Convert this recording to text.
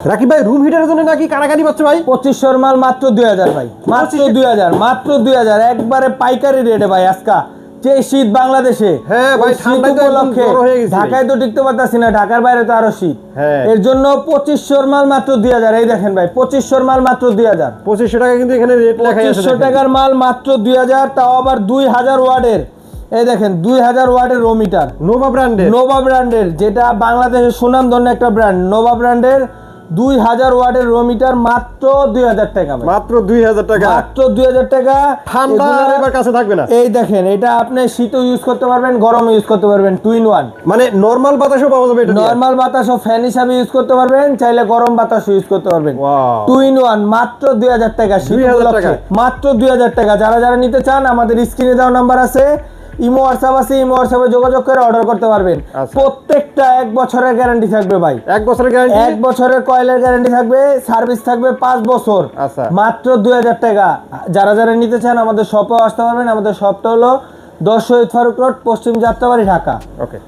রাকিব ভাই রুম হিটারের জন্য নাকি কারাকারি পাচ্ছে ভাই? পঁচিশশোর মাল মাত্র দুই হাজার ভাই। মাত্র দুই হাজার মাত্র দুই হাজার। একবারে পাইকারি রেটে ভাই আজকা। যে শীত বাংলাদেশে হ্যাঁ ভাই, উপলক্ষে। ঢাকায় তো টিকতে পারতাছি না ঢাকার বাইরে তো আরও শীত। হ্যাঁ। এর জন্য পঁচিশশোর মাল মাত্র দুই হাজার। এই দেখেন ভাই পঁচিশশোর মাল মাত্র দুই হাজার। পঁচিশশো টাকা কিন্তু এখানে রেট পঁচিশশো টাকার মাল মাত্র দুই হাজার তাও আবার দুই হাজার ওয়ার্ডের এই দেখেন দুই হাজার ওয়ার্ডের রোমিটার নোভা ব্র্যান্ডের নোভা ব্র্যান্ডের যেটা বাংলাদেশের সুনামধন্য একটা ব্র্যান্ড নোভা ব্র্যান্ডের দুই হাজার ওয়াটের রোমিটার মাত্র দুই হাজার টাকা মাত্র দুই হাজার টাকা। মাত্র দুই হাজার টাকা। ঠান্ডা এবার কাছে থাকবে না। এই দেখেন এটা আপনি শীতও ইউজ করতে পারবেন গরমও ইউজ করতে পারবেন টু ইন ওয়ান মানে নর্মাল বাতাসও পাওয়া যাবে নর্মাল বাতাসও ফ্যান হিসাবে ইউজ করতে পারবেন চাইলে গরম বাতাসও ইউজ করতে পারবেন। টু ইন ওয়ান মাত্র দুই হাজার টাকা শীত 2000 উপলক্ষে। টাকায়? মাত্র দুই হাজার টাকা। যারা যারা নিতে চান আমাদের স্ক্রিনে দেওয়া নাম্বার আছে। ইমো হোয়াটসঅ্যাপ আছে ইমো হোয়াটসঅ্যাপে যোগাযোগ করে অর্ডার করতে পারবেন। আচ্ছা। প্রত্যেকটা এক বছরের গ্যারান্টি থাকবে ভাই। এক বছরের গ্যারান্টি এক বছরের কয়েলের গ্যারান্টি থাকবে সার্ভিস থাকবে পাঁচ বছর। আচ্ছা। মাত্র দুই হাজার টাকা। যারা যারা নিতে চান আমাদের শপেও আসতে পারবেন। আমাদের শপটা হলো দশ শহীদ ফারুক রোড পশ্চিম যাত্রাবাড়ি ঢাকা। ওকে